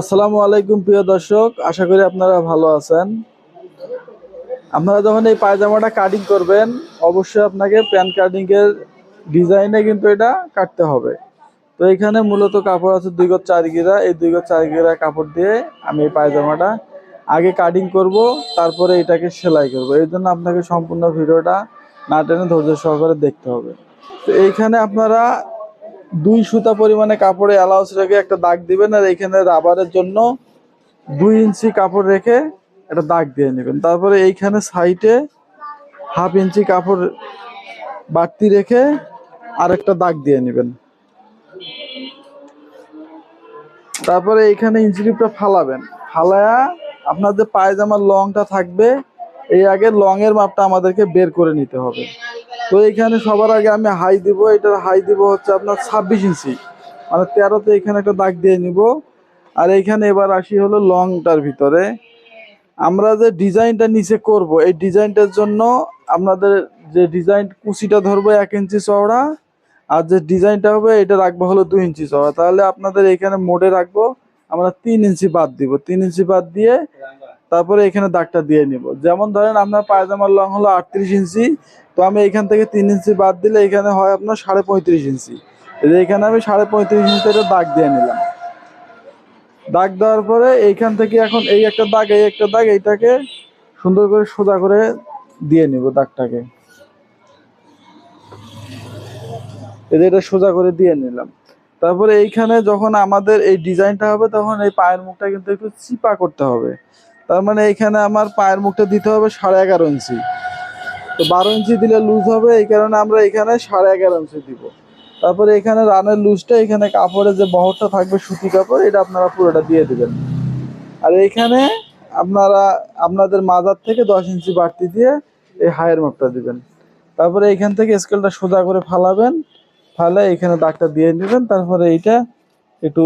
আসসালামু আলাইকুম, প্রিয় দর্শক। আশা করি আপনারা ভালো আছেন। আপনারা যখন এই পায়জামাটা কাটিং করবেন, অবশ্যই আপনাকে প্যান কাটিং এর ডিজাইনে কিন্তু এটা কাটতে হবে। তো এখানে মূলত কাপড় আছে দুই গজ চার গিরা। এই দুই গজ চার গিরা কাপড় দিয়ে আমি এই পায়জামাটা আগে কাটিং করব, তারপরে এটাকে সেলাই করব। এই জন্য আপনাকে সম্পূর্ণ ভিডিওটা না টেনে ধৈর্য সহকারে দেখতে হবে। তো এইখানে আপনারা দুই সুতা পরিমাণে কাপড়ে অ্যালাউন্স রেখে একটা দাগ দিবেন আর এখানে রাবারের জন্য দুই ইঞ্চি কাপড় রেখে একটা দাগ দিয়ে নেবেন। তারপরে এইখানে সাইডে হাফ ইঞ্চি কাপড় বাড়তি রেখে আর একটা দাগ দিয়ে নেবেন। তারপরে এইখানে ইঞ্চিলিপটা ফালাবেন। ফালায়া আপনার যে পায়জামার লংটা থাকবে এই আগে লং এর মাপটা আমাদেরকে বের করে নিতে হবে। তো এখানে সবার আগে আমি হাই দিব এটার হাই দিব হচ্ছে আপনার ছাব্বিশ ইঞ্চি। মানে তেরোতে এখানে একটা দাগ দিয়ে নিব। আর এইখানে এবার আসি হলো লংটার ভিতরে। আমরা যে ডিজাইনটা নিচে করব, এই ডিজাইনটার জন্য আপনাদের যে ডিজাইন কুচিটা ধরবো এক ইঞ্চি চওড়া, আর যে ডিজাইনটা হবে এটা রাখব হলো দুই ইঞ্চি চওড়া। তাহলে আপনাদের এখানে মোডে রাখব, আমরা তিন ইঞ্চি বাদ দিব। তিন ইঞ্চি বাদ দিয়ে তারপরে এখানে দাগটা দিয়ে নিব। যেমন ধরেন আপনার পায়জামার লং হলো আটত্রিশ ইঞ্চি তো আমি এখান থেকে তিন ইঞ্চি বাদ দিলে এখানে হয় আপনার সাড়ে পঁয়ত্রিশ ইঞ্চি। এখানে আমি সাড়ে পঁয়ত্রিশ ইঞ্চি একটা দাগ দিয়ে নিলাম। দাগ দেওয়ার পরে এইখান থেকে এখন এই একটা দাগ, এই একটা দাগ, এইটাকে সুন্দর করে সোজা করে দিয়ে নিব দাগটাকে। এটা সোজা করে দিয়ে নিলাম। তারপরে এইখানে যখন আমাদের এই ডিজাইনটা হবে, তখন এই পায়ের মুখটা কিন্তু একটু চিপা করতে হবে। তার মানে এইখানে আমার পায়ের মুখটা দিতে হবে সাড়ে এগারো ইঞ্চি। তো বারো ইঞ্চি দিলে লুজ হবে, এই কারণে আমরা এখানে সাড়ে এগারো ইঞ্চি দিব। তারপরে এখানে রানের লুজটা এখানে কাপড়ের যে বহরটা থাকবে, সুতি কাপড়, এটা আপনারা পুরোটা দিয়ে দিবেন। আর এইখানে আপনারা, আপনাদের মাজার থেকে দশ ইঞ্চি বাড়তি দিয়ে এই হায়ের মাপটা দিবেন। তারপরে এইখান থেকে স্কেলটা সোজা করে ফালাবেন, ফালে এখানে দাগটা দিয়ে নেবেন, তারপরে এইটা একটু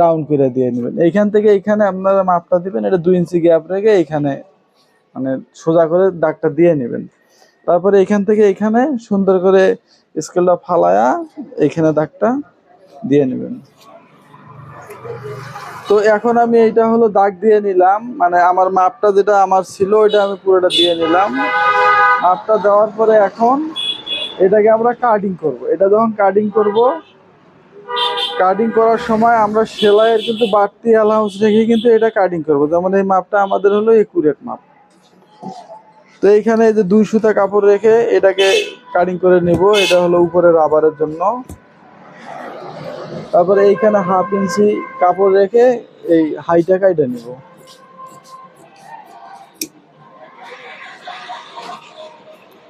রাউন্ড করে দিয়ে নেবেন। এইখান থেকে এইখানে আপনারা মাপটা দিবেন, এটা দুই ইঞ্চি গ্যাপ রেখে এইখানে মানে সোজা করে দাগটা দিয়ে নেবেন। তারপরে এখান থেকে এখানে সুন্দর করে স্কেলটা ফালায়া এখানে দাগটা দিয়ে নেবেন। তো এখন আমি এইটা হলো দাগ দিয়ে নিলাম মানে আমার মাপটা যেটা আমার ছিল ওইটা আমি পুরোটা দিয়ে নিলাম। মাপটা দেওয়ার পরে এখন এটাকে আমরা কাটিং করব। এটা যখন কাটিং করব কাটিং করার সময় আমরা সেলাইয়ের কিন্তু বাড়তি অ্যালাউন্স রেখে কিন্তু এটা কাটিং করব। যেমন এই মাপটা আমাদের হলো একুরেট মাপ। তো এইখানে এই যে দুই সুতা কাপড় রেখে এটাকে কাটিং করে নিব, এটা হলো উপরে রাবারের জন্য। তারপরে এইখানে হাফ ইঞ্চি কাপড় রেখে এই হাইটা কাইটা নিব।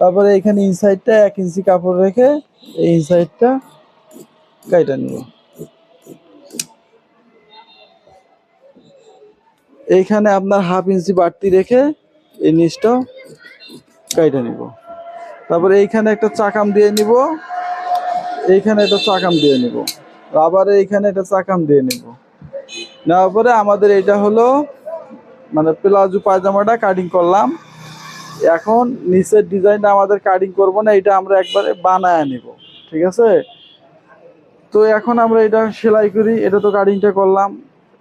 তারপরে এখানে ইনসাইডটা এক ইঞ্চি কাপড় রেখে এই ইনসাইডটা কাইটা নিব। এইখানে আপনার হাফ ইঞ্চি বাড়তি রেখে এই নিচটা কাইটা নিব। তারপরে এইখানে একটা চাকাম দিয়ে নিব। এইখানে একটা চাকাম দিয়ে নিব। রাবারে এইখানে একটা চাকাম দিয়ে নিব। নেওয়ার পরে আমাদের এটা হলো মানে প্লাজো পায়জামাটা কাটিং করলাম। এখন নিচের ডিজাইনটা আমাদের কাটিং করব না এটা আমরা একবারে বানায় নিব। ঠিক আছে? তো এখন আমরা এটা সেলাই করি, এটা তো কাটিংটা করলাম।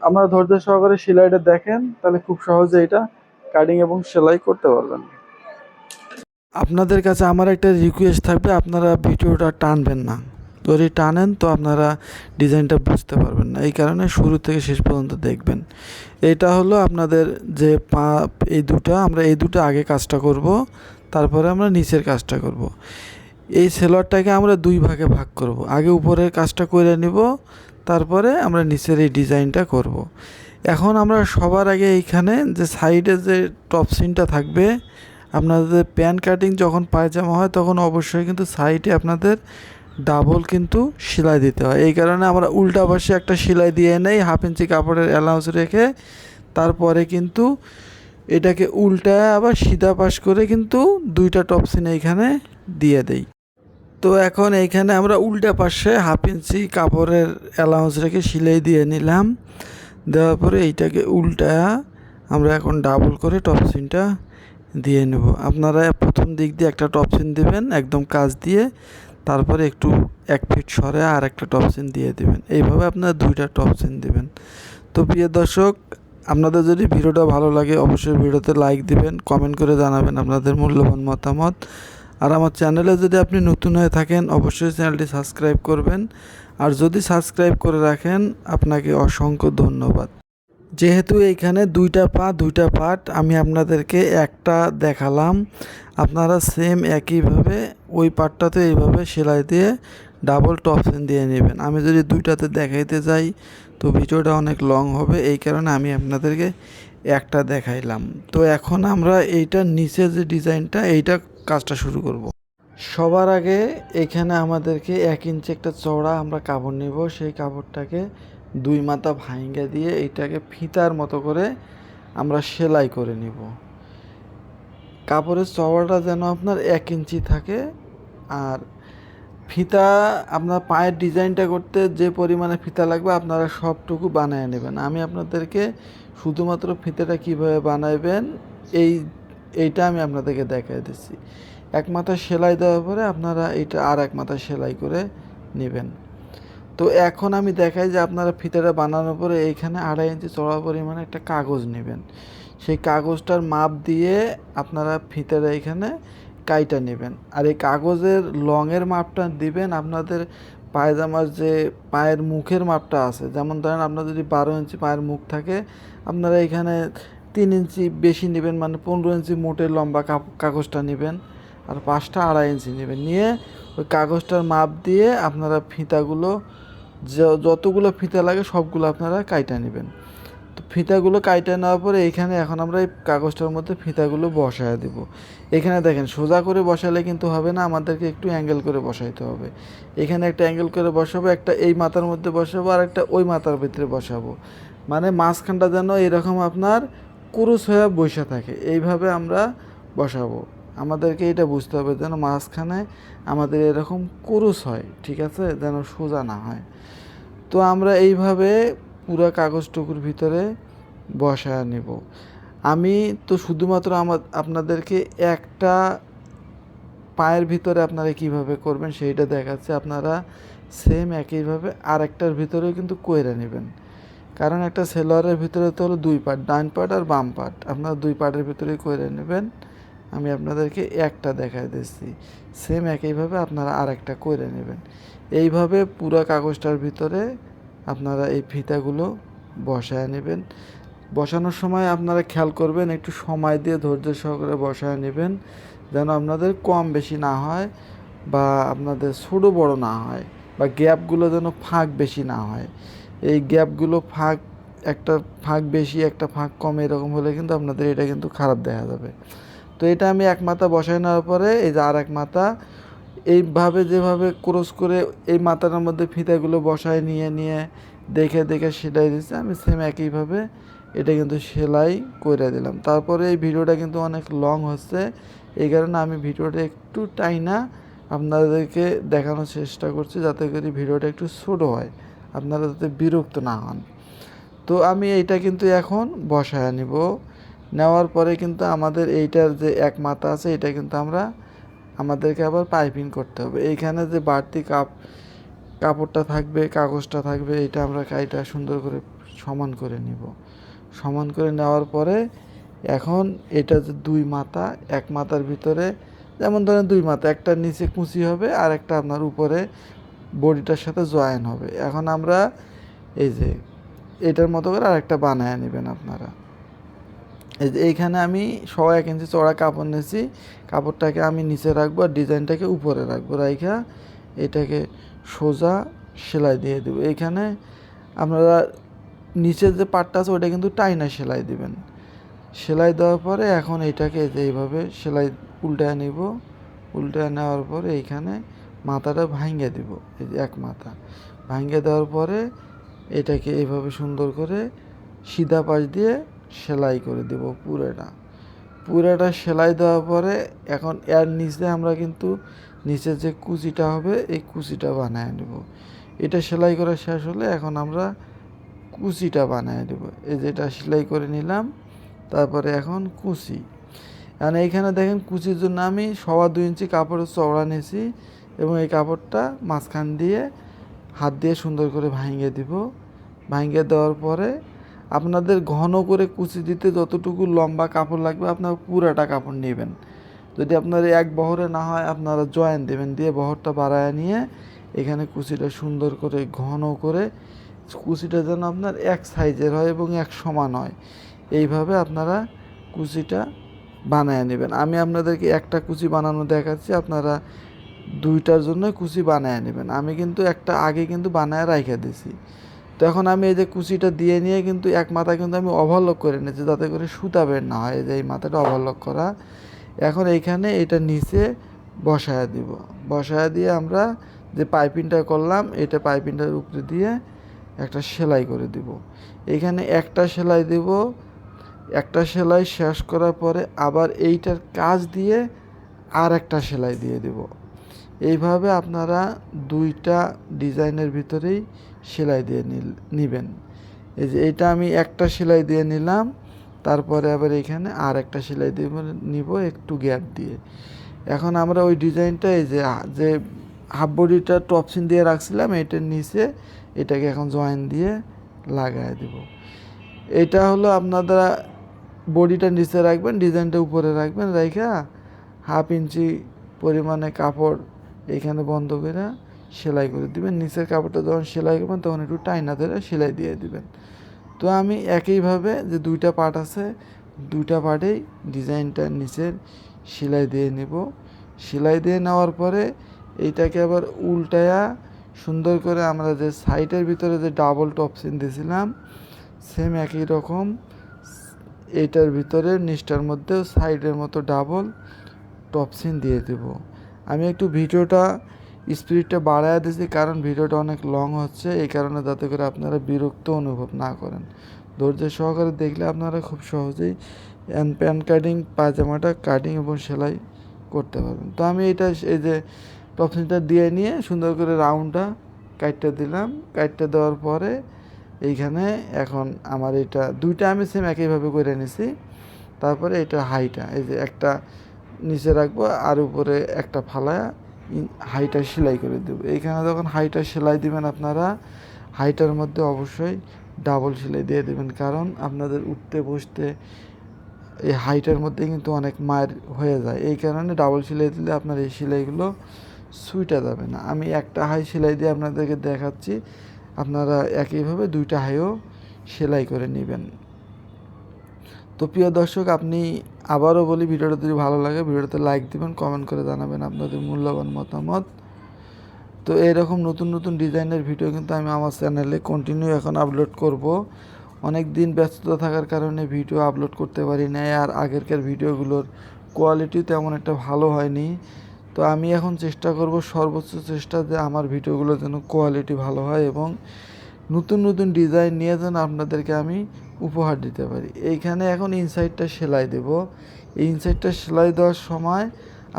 আপনারা ধৈর্য সহকারে সেলাইটা দেখেন, তাহলে খুব সহজে এটা কাটিং এবং সেলাই করতে পারবেন। আপনাদের কাছে আমার একটা রিকোয়েস্ট থাকবে, আপনারা ভিডিওটা টানবেন না। যদি টানেন তো আপনারা ডিজাইনটা বুঝতে পারবেন না। এই কারণে শুরু থেকে শেষ পর্যন্ত দেখবেন। এটা হলো আপনাদের যে পা, এই দুটো, আমরা এই দুটো আগে কাজটা করব, তারপরে আমরা নিচের কাজটা করব। এই সেলোয়ারটাকে আমরা দুই ভাগে ভাগ করব। আগে উপরের কাজটা করে নিব, তারপরে আমরা নিচের এই ডিজাইনটা করব। এখন আমরা সবার আগে এইখানে যে সাইডে যে টপ সিনটা থাকবে আপনাদের প্যান্ট কাটিং যখন পায়জামা হয়, তখন অবশ্যই কিন্তু সাইডে আপনাদের ডাবল কিন্তু সেলাই দিতে হয়। এই কারণে আমরা উল্টা পাশে একটা সেলাই দিয়ে নেই, হাফ ইঞ্চি কাপড়ের অ্যালাউন্স রেখে তারপরে কিন্তু এটাকে উল্টায় আবার সিধা পাশ করে কিন্তু দুইটা টপ সিন এইখানে দিয়ে দেই। তো এখন এইখানে আমরা উল্টা পাশে হাফ ইঞ্চি কাপড়ের অ্যালাউন্স রেখে সেলাই দিয়ে নিলাম। দেওয়ার পরে এইটাকে উল্টায়া আমরা এখন ডাবল করে টপ সিনটা দিয়ে নেব। আপনারা প্রথম দিক দিয়ে একটা টপ সিন দেবেন, একদম কাজ দিয়ে, তারপরে একটু এক ফিট সরে আর একটা টপ সিন দিয়ে দেবেন। এইভাবে আপনারা দুইটা টপ সিন দেবেন। তো প্রিয় দর্শক, আপনাদের যদি ভিডিওটা ভালো লাগে, অবশ্যই ভিডিওতে লাইক দিবেন, কমেন্ট করে জানাবেন আপনাদের মূল্যবান মতামত। আর আমার চ্যানেলে যদি আপনি নতুন হয়ে থাকেন, অবশ্যই চ্যানেলটি সাবস্ক্রাইব করবেন। আর যদি সাবস্ক্রাইব করে রাখেন, আপনাকে অসংখ্য ধন্যবাদ। যেহেতু এইখানে দুইটা পা, দুইটা পার্ট আমি আপনাদেরকে একটা দেখালাম। আপনারা সেম একইভাবে ওই পার্টটাতে এইভাবে সেলাই দিয়ে ডাবল টপসেন দিয়ে নেবেন। আমি যদি দুইটাতে দেখাইতে যাই, তো ভিডিওটা অনেক লং হবে, এই কারণে আমি আপনাদেরকে একটা দেখাইলাম। তো এখন আমরা এইটার নিচে যে ডিজাইনটা, এইটা কাজটা শুরু করব। সবার আগে এখানে আমাদেরকে এক ইঞ্চি একটা চওড়া আমরা কাপড় নেব। সেই কাপড়টাকে দুই মাথা ভাঙ্গা দিয়ে এইটাকে ফিতার মতো করে আমরা সেলাই করে নিব। কাপড়ের চওড়াটা যেন আপনার এক ইঞ্চি থাকে আর ফিতা আপনার পায়ের ডিজাইনটা করতে যে পরিমাণে ফিতা লাগবে আপনারা সবটুকু বানিয়ে নেবেন। আমি আপনাদেরকে শুধুমাত্র ফিতাটা কীভাবে বানাইবেন এই, এইটা আমি আপনাদেরকে দেখাই দিচ্ছি। এক মাথা সেলাই দেওয়ার পরে আপনারা এইটা আর এক মাথা সেলাই করে নেবেন। তো এখন আমি দেখাই যে আপনারা ফিতাটা বানানোর পরে এইখানে আড়াই ইঞ্চি চড়া পরিমাণে একটা কাগজ নেবেন। সেই কাগজটার মাপ দিয়ে আপনারা ফিতাটা এখানে কাইটা নেবেন। আর এই কাগজের লংয়ের মাপটা দিবেন আপনাদের পায়জামার যে পায়ের মুখের মাপটা আছে। যেমন ধরেন আপনার যদি বারো ইঞ্চি পায়ের মুখ থাকে, আপনারা এখানে তিন ইঞ্চি বেশি নেবেন মানে পনেরো ইঞ্চি মোটের লম্বা কাগজটা নেবেন। আর পাঁচটা আড়াই ইঞ্চি নেবেন। নিয়ে ওই কাগজটার মাপ দিয়ে আপনারা ফিতাগুলো যতগুলো ফিতা লাগে সবগুলো আপনারা কাইটা নেবেন। তো ফিতাগুলো কাইটা নেওয়ার পরে এইখানে এখন আমরা এই কাগজটার মধ্যে ফিতাগুলো বসায় দেব। এখানে দেখেন, সোজা করে বসালে কিন্তু হবে না, আমাদেরকে একটু অ্যাঙ্গেল করে বসাইতে হবে। এখানে একটা অ্যাঙ্গেল করে বসাবো, একটা এই মাথার মধ্যে বসাবো, আর একটা ওই মাথার ভিতরে বসাবো। মানে মাঝখানটা যেন এরকম আপনার কুরুস হয়ে বসে থাকে। এইভাবে আমরা বসাবো। আমাদেরকে এটা বুঝতে হবে যেন মাঝখানে আমাদের এরকম কুরুস হয়, ঠিক আছে? যেন সোজা না হয়। তো আমরা এইভাবে পুরো কাগজটুকুর ভিতরে বসায় নেব। আমি তো শুধুমাত্র আমার, আপনাদেরকে একটা পায়ের ভিতরে আপনারা কীভাবে করবেন সেইটা দেখাচ্ছে। আপনারা সেম একইভাবে আরেকটার ভিতরেও কিন্তু কইরা নেবেন। কারণ একটা সেলোয়ারের ভিতরে তো হলো দুই পার্ট, ডান পার্ট আর বাম পার্ট। আপনারা দুই পার্টের ভিতরেই কইরা নেবেন। আমি আপনাদেরকে একটা দেখাই দিচ্ছি। সেম একইভাবে আপনারা আরেকটা করে নেবেন। এইভাবে পুরো কাগজটার ভিতরে আপনারা এই ফিতাগুলো বসায় নেবেন। বসানোর সময় আপনারা খেয়াল করবেন, একটু সময় দিয়ে ধৈর্য সহকারে বসায় নেবেন, যেন আপনাদের কম বেশি না হয় বা আপনাদের ছোটো বড় না হয় বা গ্যাপগুলো যেন ফাঁক বেশি না হয়। এই গ্যাপগুলো ফাঁক, একটা ফাঁক বেশি, একটা ফাঁক কম এরকম হলে কিন্তু আপনাদের এটা কিন্তু খারাপ দেখা যাবে। তো এটা আমি এক মাথা বসায় নেওয়ার পরে এই যে আর এক মাথা, এইভাবে যেভাবে ক্রস করে এই মাথাটার মধ্যে ফিতাগুলো বসায় নিয়ে নিয়ে দেখে দেখে সেলাই দিচ্ছে, আমি সেম একইভাবে এটা কিন্তু সেলাই করে দিলাম। তারপরে এই ভিডিওটা কিন্তু অনেক লং হচ্ছে, এই কারণে আমি ভিডিওটা একটু টাইনা আপনাদেরকে দেখানোর চেষ্টা করছি যাতে করে ভিডিওটা একটু ছোটো হয়, আপনারা যাতে বিরক্ত না হন। তো আমি এইটা কিন্তু এখন বসায় নিব। নেওয়ার পরে কিন্তু আমাদের এইটার যে এক মাথা আছে, এটা কিন্তু আমরা আমাদেরকে আবার পাইপিং করতে হবে। এইখানে যে বাড়তি কাপ, কাপড়টা থাকবে, কাগজটা থাকবে এটা আমরা কাইটা সুন্দর করে সমান করে নিব। সমান করে নেওয়ার পরে এখন এটা যে দুই মাথা, এক মাথার ভিতরে যেমন ধরেন দুই মাথা, একটা নিচে কুচি হবে আর একটা আপনার উপরে বডিটার সাথে জয়েন হবে। এখন আমরা এই যে এটার মতো করে আরেকটা বানায় নেবেন আপনারা। এইখানে আমি সবাই এক ইঞ্চি চড়া কাপড় নিয়েছি। কাপড়টাকে আমি নিচে রাখব আর ডিজাইনটাকে উপরে রাখব। রাইখা এটাকে সোজা সেলাই দিয়ে দেবো। এইখানে আপনারা নিচের যে পাটটা আছে, ওটা কিন্তু টাইনা সেলাই দিবেন। সেলাই দেওয়ার পরে এখন এটাকে এইভাবে সেলাই উল্টায় নিব। উল্টায় নেওয়ার পরে এইখানে মাথাটা ভাঙ্গে দিব। এই যে এক মাথা। ভাঙ্গে দেওয়ার পরে এটাকে এইভাবে সুন্দর করে সিধা পাশ দিয়ে সেলাই করে দেব পুরোটা। পুরোটা সেলাই দেওয়ার পরে এখন এর নিচে আমরা কিন্তু নিচে যে কুচিটা হবে, এই কুচিটা বানায় নেব। এটা সেলাই করা শেষ হলে এখন আমরা কুচিটা বানায় দেব এই যেটা সেলাই করে নিলাম, তারপরে এখন কুচি। এখন এইখানে দেখেন কুচির জন্য আমি সবা দুই ইঞ্চি কাপড়ের চওড়া নিয়েছি এবং এই কাপড়টা মাঝখান দিয়ে হাত দিয়ে সুন্দর করে ভাঙিয়ে দিব। ভাঙিয়ে দেওয়ার পরে আপনাদের ঘন করে কুচি দিতে যতটুকু লম্বা কাপড় লাগবে, আপনারা পুরাটা কাপড় নেবেন। যদি আপনার এক বহরে না হয়, আপনারা জয়েন দেবেন, দিয়ে বহরটা বাড়ায় নিয়ে এখানে কুচিটা সুন্দর করে, ঘন করে কুচিটা যেন আপনার এক সাইজের হয় এবং এক সমান হয়। এইভাবে আপনারা কুচিটা বানায় নেবেন। আমি আপনাদেরকে একটা কুচি বানানো দেখাচ্ছি, আপনারা দুইটার জন্য কুচি বানায় নেবেন। আমি কিন্তু একটা আগে কিন্তু বানায় রাইখে দিছি। তো এখন আমি এই যে কুচিটা দিয়ে নিয়ে কিন্তু এক মাথা কিন্তু আমি ওভারলক করে নিয়েছি, যাতে করে সুতা বের না হয়। যে এই মাথাটা ওভারলক করা। এখন এইখানে এটা নিচে বসায় দিব। বসায় দিয়ে আমরা যে পাইপিংটা করলাম, এটা পাইপিংটার উপরে দিয়ে একটা সেলাই করে দিব। এখানে একটা সেলাই দেব। একটা সেলাই শেষ করার পরে আবার এইটার কাজ দিয়ে আর একটা সেলাই দিয়ে দেব। এইভাবে আপনারা দুইটা ডিজাইনের ভিতরেই সেলাই দিয়ে নিবেন। এই যে এটা আমি একটা সেলাই দিয়ে নিলাম, তারপরে আবার এখানে আর একটা সেলাই দিয়ে নিব একটু গ্যাপ দিয়ে। এখন আমরা ওই ডিজাইনটা এই যে যে হাফ বডিটা টপসিন দিয়ে রাখছিলাম, এটার নিচে এটাকে এখন জয়েন দিয়ে লাগায় দেব। এটা হলো আপনারা বডিটা নিচে রাখবেন, ডিজাইনটা উপরে রাখবেন, রাইখা হাফ ইঞ্চি পরিমাণে কাপড় এখানে বন্ধ করে সেলাই করে দিবেন, নিচের কাপড়টা যখন সেলাই করবেন তখন একটু টাইনা ধরে সেলাই দিয়ে দিবেন। তো আমি একইভাবে যে দুইটা পার্ট আছে, দুইটা পার্টেই ডিজাইনটা নিচের সেলাই দিয়ে নেব। সেলাই দিয়ে নেওয়ার পরে এইটাকে আবার উল্টায়া সুন্দর করে আমরা যে সাইডের ভিতরে যে ডাবল টপসিন দিয়েছিলাম, সেম একই রকম, এইটার ভিতরে নিচটার মধ্যেও সাইডের মতো ডাবল টপসিন দিয়ে দেব। আমি একটু ভিডিওটা স্পিডটা বাড়ায় দিয়েছি কারণ ভিডিওটা অনেক লং হচ্ছে, এই কারণে যাতে করে আপনারা বিরক্ত অনুভব না করেন। ধৈর্য সহকারে দেখলে আপনারা খুব সহজেই প্যান কাটিং পাজামাটা কাটিং এবং সেলাই করতে পারবেন। তো আমি এটা এই যে টপসিনটা দিয়ে নিয়ে সুন্দর করে রাউন্ডটা কাটটা দিলাম। কাটটা দেওয়ার পরে এইখানে এখন আমার এটা দুইটা আমি সেম একইভাবে করে নিছি। তারপরে এটা হাইটা এই যে একটা নিচে রাখব আর উপরে একটা ফালায়া হাইটা সেলাই করে দেবো। এইখানে যখন হাইটা সেলাই দিবেন আপনারা হাইটার মধ্যে অবশ্যই ডাবল সেলাই দিয়ে দেবেন। কারণ আপনাদের উঠতে, বসতে এই হাইটার মধ্যে কিন্তু অনেক মায়ের হয়ে যায়। এই কারণে ডাবল সেলাই দিলে আপনার এই সেলাইগুলো সুইটা যাবে না। আমি একটা হাই সেলাই দিয়ে আপনাদেরকে দেখাচ্ছি। আপনারা একইভাবে দুইটা হাইও সেলাই করে নেবেন। তো প্রিয় দর্শক, আপনি আবারও বলি, ভিডিওটা যদি ভালো লাগে, ভিডিওতে লাইক দিবেন কমেন্ট করে জানাবেন আপনাদের মূল্যবান মতামত। তো এরকম নতুন নতুন ডিজাইনের ভিডিও কিন্তু আমি আমার চ্যানেলে কন্টিনিউ এখন আপলোড করব। অনেক দিন ব্যস্ততা থাকার কারণে ভিডিও আপলোড করতে পারি না আর আগেরকার ভিডিওগুলোর কোয়ালিটি তেমন একটা ভালো হয়নি। তো আমি এখন চেষ্টা করব, সর্বোচ্চ চেষ্টা যে আমার ভিডিওগুলো যেন কোয়ালিটি ভালো হয় এবং নতুন নতুন ডিজাইন নিয়ে যেন আপনাদেরকে আমি উপহার দিতে পারি। এইখানে এখন ইনসাইডটা সেলাই দেব। এই ইনসাইডটা সেলাই দেওয়ার সময়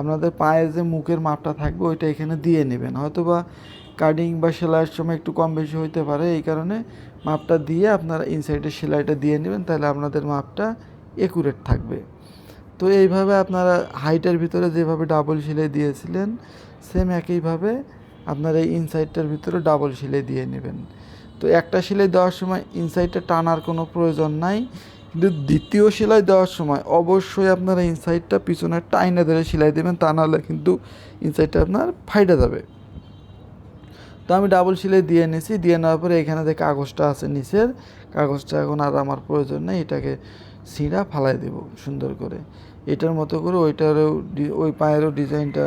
আপনাদের পায়ের যে মুখের মাপটা থাকবে, ওইটা এখানে দিয়ে নেবেন। হয়তো বা কাটিং বা সেলাইয়ের সময় একটু কম বেশি হইতে পারে, এই কারণে মাপটা দিয়ে আপনারা ইনসাইডের সেলাইটা দিয়ে নেবেন, তাহলে আপনাদের মাপটা একুরেট থাকবে। তো এইভাবে আপনারা হাইটের ভিতরে যেভাবে ডাবল সেলাই দিয়েছিলেন সেম একইভাবে আপনারা এই ইনসাইডটার ভিতরে ডাবল সেলাই দিয়ে নেবেন। তো একটা সেলাই দেওয়ার সময় ইনসাইডটা টানার কোনো প্রয়োজন নাই। কিন্তু দ্বিতীয় সেলাই দেওয়ার সময় অবশ্যই আপনারা ইনসাইডটা পিছনে টাইনে ধরে সেলাই দেবেন, তা নাহলে কিন্তু ইনসাইডটা আপনার ফাইটে যাবে। তো আমি ডাবল সেলাই দিয়ে নিয়েছি দিয়ে নেওয়ার পরে এখানে যে কাগজটা আছে নিচের, কাগজটা এখন আর আমার প্রয়োজন নেই, এটাকে সিঁড়া ফালাই দেব সুন্দর করে। এটার মতো করে ওইটারও ওই পায়েরও ডিজাইনটা,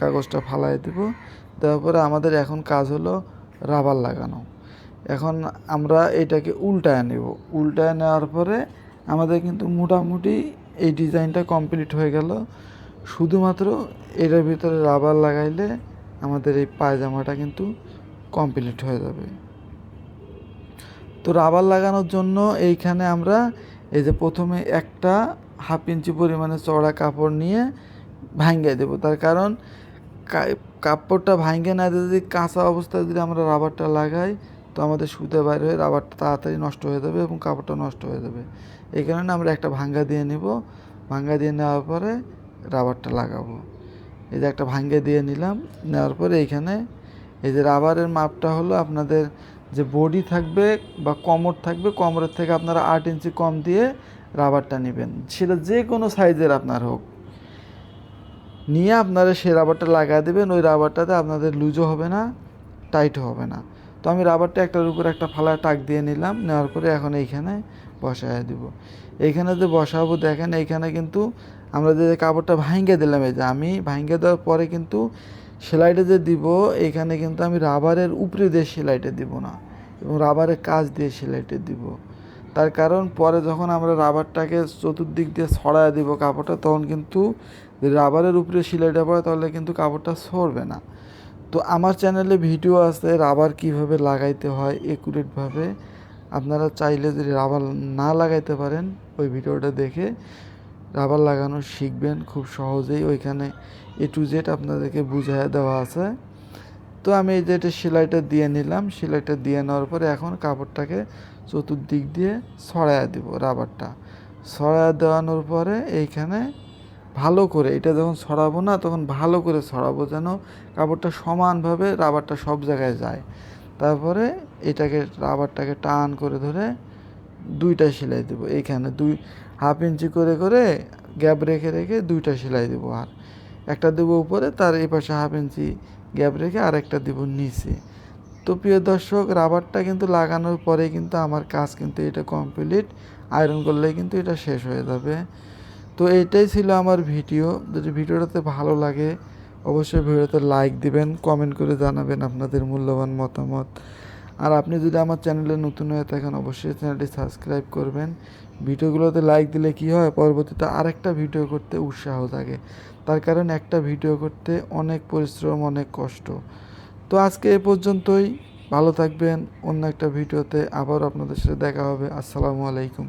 কাগজটা ফালাই দেব। তারপরে আমাদের এখন কাজ হলো রাবার লাগানো। এখন আমরা এটাকে উল্টায় নেব। উল্টায় নেওয়ার পরে আমাদের কিন্তু মোটামুটি এই ডিজাইনটা কমপ্লিট হয়ে গেল। শুধুমাত্র এটার ভিতরে রাবার লাগাইলে আমাদের এই পায়জামাটা কিন্তু কমপ্লিট হয়ে যাবে। তো রাবার লাগানোর জন্য এইখানে আমরা এই যে প্রথমে একটা হাফ ইঞ্চি পরিমাণে চড়া কাপড় নিয়ে ভাঙ্গে দেবো। তার কারণ কাপড়টা ভাঙ্গে না দিয়ে যদি কাঁচা অবস্থায় যদি আমরা রাবারটা লাগাই তো আমাদের সুতে বাইরে হয়ে রাবারটা তাড়াতাড়ি নষ্ট হয়ে যাবে এবং কাপড়টা নষ্ট হয়ে যাবে। এই কারণে আমরা একটা ভাঙ্গা দিয়ে নিব। ভাঙ্গা দিয়ে নেওয়ার পরে রাবারটা লাগাবো। এই যে একটা ভাঙ্গে দিয়ে নিলাম, নেওয়ার পরে এইখানে এই যে রাবারের মাপটা হলো আপনাদের যে বডি থাকবে বা কমর থাকবে, কমরের থেকে আপনারা আট ইঞ্চি কম দিয়ে রাবারটা নেবেন। সেটা যে কোনো সাইজের আপনার হোক। নিয়ে আপনারা সে রাবারটা লাগাই দেবেন, ওই রাবারটাতে আপনাদের লুজও হবে না, টাইটও হবে না। তো আমি রাবারটা একটার উপর একটা ফালা টাক দিয়ে নিলাম, নেওয়ার পরে এখন এইখানে বসায় দিব। এইখানে যে বসাবো দেখেন, এইখানে কিন্তু আমরা যে কাপড়টা ভাঙ্গে দিলাম, এই যে আমি ভাঙ্গে দেওয়ার পরে কিন্তু সেলাইটা যে দিব, এইখানে কিন্তু আমি রাবারের উপরে দিয়ে সেলাইটা দিব না, এবং রাবারের কাজ দিয়ে সেলাইটা দিব। তার কারণ পরে যখন আমরা রাবারটাকে চতুর্দিক দিয়ে ছড়ায় দিব কাপড়টা, তখন কিন্তু রাবারের উপরে সেলাইটা পড়ে, তাহলে কিন্তু কাপড়টা সরবে না। তো আমার চ্যানেলে ভিডিও আছে রাবার কীভাবে লাগাইতে হয় একুরেটভাবে আপনারা চাইলে যদি রাবার না লাগাইতে পারেন, ওই ভিডিওটা দেখে রাবার লাগানো শিখবেন খুব সহজেই। ওইখানে এ টু জেড আপনাদেরকে বুঝাই দেওয়া আছে। তো আমি এই যে এটা সেলাইটা দিয়ে নিলাম, সেলাইটা দিয়ে নেওয়ার পরে এখন কাপড়টাকে চতুর্দিক দিয়ে ছড়াইয়া দিব রাবারটা ছড়াইয়া দেওয়ানোর পরে এইখানে ভালো করে, এটা যখন ছড়াবো না, তখন ভালো করে ছড়াবো যেন কাপড়টা সমানভাবে রাবারটা সব জায়গায় যায়। তারপরে এটাকে, রাবারটাকে টান করে ধরে দুইটা সেলাই দেবো। এইখানে দুই, হাফ ইঞ্চি করে করে গ্যাপ রেখে রেখে দুইটা সেলাই দেবো আর। একটা দেবো উপরে, তার এই পাশে হাফ ইঞ্চি গ্যাপ রেখে আর একটা দেবো নিচে। তো প্রিয় দর্শক, রাবারটা কিন্তু লাগানোর পরে কিন্তু আমার কাজ কিন্তু এটা কমপ্লিট আয়রন করলেই কিন্তু এটা শেষ হয়ে যাবে। তো এইটাই ছিল আমার ভিডিও। যদি ভিডিওটাতে ভালো লাগে, অবশ্যই ভিডিওতে লাইক দিবেন কমেন্ট করে জানাবেন আপনাদের মূল্যবান মতামত। আর আপনি যদি আমার চ্যানেলে নতুন হয়ে থাকেন, অবশ্যই চ্যানেলটি সাবস্ক্রাইব করবেন। ভিডিওগুলোতে লাইক দিলে কি হয়, পরবর্তীতে আরেকটা ভিডিও করতে উৎসাহ থাকে। তার কারণ একটা ভিডিও করতে অনেক পরিশ্রম, অনেক কষ্ট। তো আজকে এ পর্যন্তই। ভালো থাকবেন। অন্য একটা ভিডিওতে আবার আপনাদের সাথে দেখা হবে। আসসালামু আলাইকুম।